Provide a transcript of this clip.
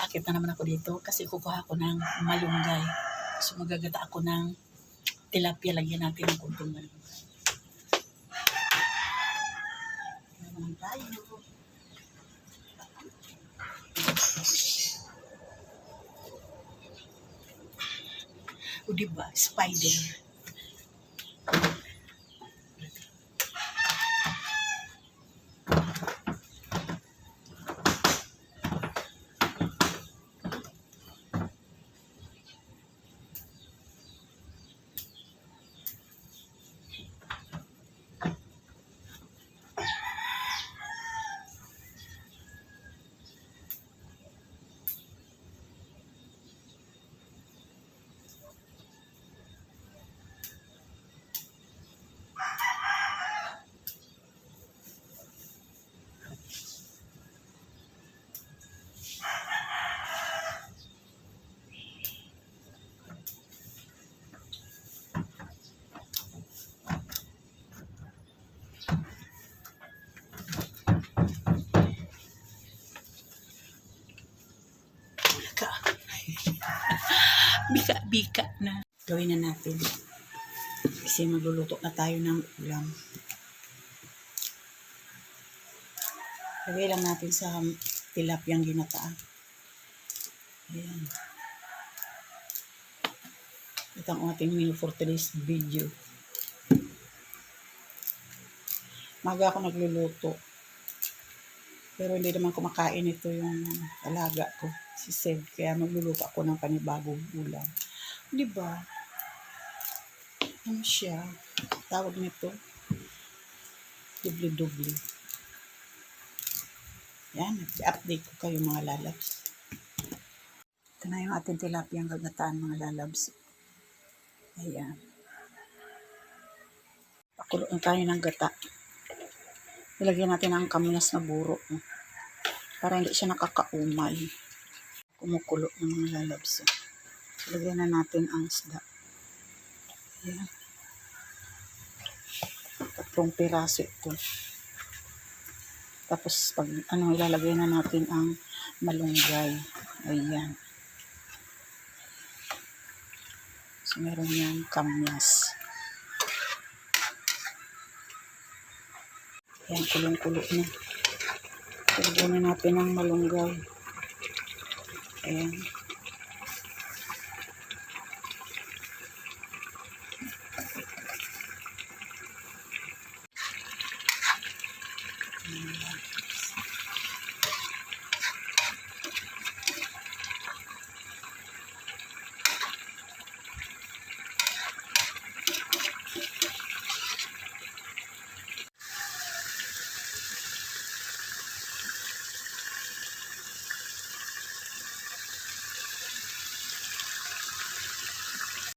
Akit na naman ako dito kasi kukuha ako ng malunggay. So magagata ako ng tilapia. Lagyan natin ng kunting malunggay. Naman. O diba, spider. Bika. bika, bika na. Gawin na natin. Kasi magluluto na tayo ng ulam. Lagay lang natin sa tilapiyang ginataan. Ayan. Ito ang ating menu for today's video. Maga ako nagluluto. Pero hindi naman kumakain ito yung alaga ko, si Seb. Kaya magluluto ako ng panibagong ulam. Di ba? Ano siya? Tawag nito? Dubli-dubli. Yan, update ko kayo mga lalabs. Ito na yung ating tilapiyang gagataan mga lalabs. Ayan. Pakulo na tayo ng gata. Ilagyan natin ang kaminas na buro. Para hindi siya nakakaumay. Kumukulo ng mga lalabs. Ilagyan na natin ang isda. Ayan. Tatlong piraso ito. Tapos pag ano ilalagay na natin ang malunggay. Ayan. So meron yung kamyas. Ayan, kulong-kulo na. Na natin ang malunggay. Ayan. Ayan.